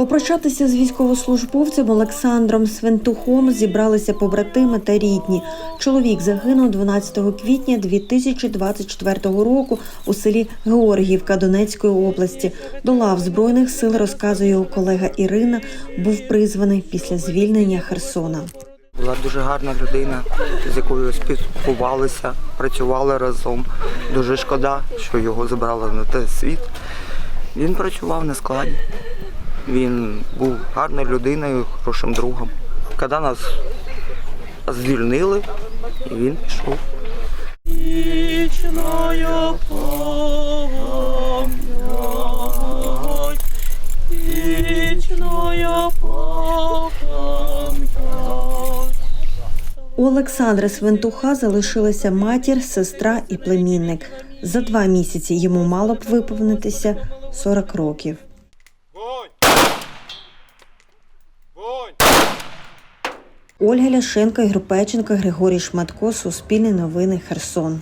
Попрощатися з військовослужбовцем Олександром Свентухом зібралися побратими та рідні. Чоловік загинув 12 квітня 2024 року у селі Георгіївка Донецької області. До лав збройних сил розказує його колега Ірина. Був призваний після звільнення Херсона. Була дуже гарна людина, з якою спілкувалися, працювали разом. Дуже шкода, що його забрали на той світ. Він працював на складі. Він був гарною людиною, хорошим другом. Коли нас звільнили, і він пішов. Вічною пам'ять, вічною пам'ять. У Олександра Свентуха залишилася матір, сестра і племінник. За два місяці йому мало б виповнитися 40 років. Ольга Ляшенко, Ігор Печенко, Григорій Шматко, Суспільне новини, Херсон.